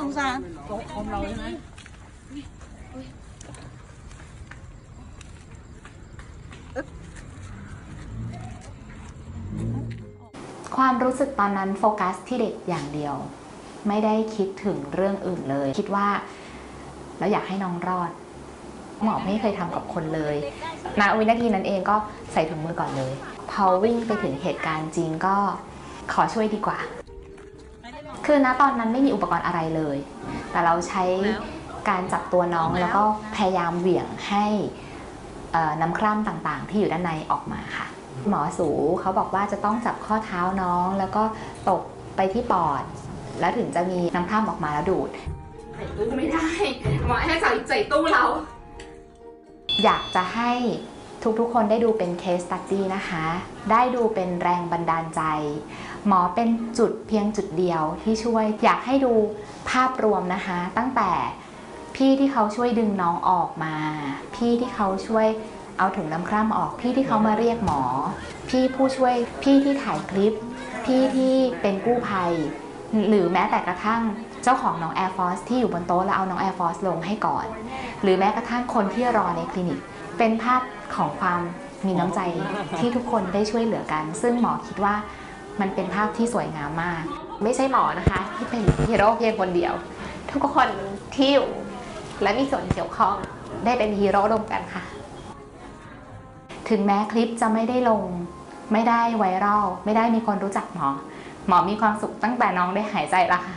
สงสารตรงคอมเราใช่ไหมความรู้สึกตอนนั้นโฟกัสที่เด็กอย่างเดียว ไม่ได้คิดถึงเรื่องอื่นเลย คิดว่าเราอยากให้น้องรอด หมอไม่เคยทำกับคนเลยณวินาทีนั้นเองก็ใส่ถุงมือก่อนเลย พอวิ่งไปถึงเหตุการณ์จริงก็ขอช่วยดีกว่า คือณตอนนั้นไม่มีอุปกรณ์อะไรเลย แต่เราใช้การจับตัวน้องแล้วก็พยายามเหวี่ยงให้เอ่อน้ำคร่ำต่างๆ ที่อยู่ด้านในออกมาค่ะ หมอสูเขาบอกว่าจะต้องจับข้อเท้าน้องแล้วก็ตกไปที่ปอด แล้วถึงจะมีน้ำคร่ำออกมาแล้วดูดใส่ตู้ไม่ได้หมอให้ใส่ใส่ตู้เรา อยากจะให้ ทุกๆ คนได้ดูเป็นเคสตัดดี้นะคะ ได้ดูเป็นแรงบันดาลใจ หมอเป็นจุดเพียงจุดเดียวที่ช่วยอยากให้ดูภาพรวมนะคะ ตั้งแต่พี่ที่เขาช่วยดึงน้องออกมา พี่ที่เขาช่วยเอาถุงน้ำคร่ำออก พี่ที่เขามาเรียกหมอ พี่ผู้ช่วยพี่ที่ถ่ายคลิป พี่ที่เป็นกู้ภัย หรือแม้แต่กระทั่งเจ้าของน้อง Air Force ที่อยู่บนโต๊ะแล้วเอาน้อง Air Force ลงให้ก่อน หรือแม้กระทั่งคนที่รอในคลินิก เป็นภาพของความมีน้ำใจที่ทุกคนได้ช่วยเหลือกัน ซึ่งหมอคิดว่ามันเป็นภาพที่สวยงามมาก ไม่ใช่หมอนะคะ ที่เป็นฮีโร่เพียงคนเดียว ทุกคนที่อยู่และมีส่วนเกี่ยวข้องได้เป็นฮีโร่ร่วมกันค่ะ ถึงแม้คลิปจะไม่ได้ลง ไม่ได้ไวรัลไม่ได้มีคนรู้จักหมอ หมอมีความสุขตั้งแต่น้องได้หายใจละค่ะ